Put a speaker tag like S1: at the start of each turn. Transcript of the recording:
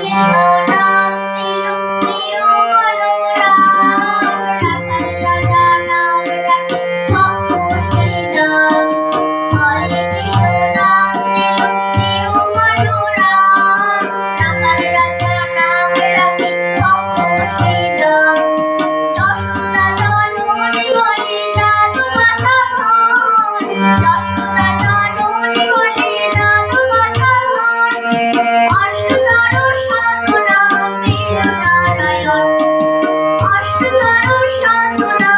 S1: Yeah. Sadhana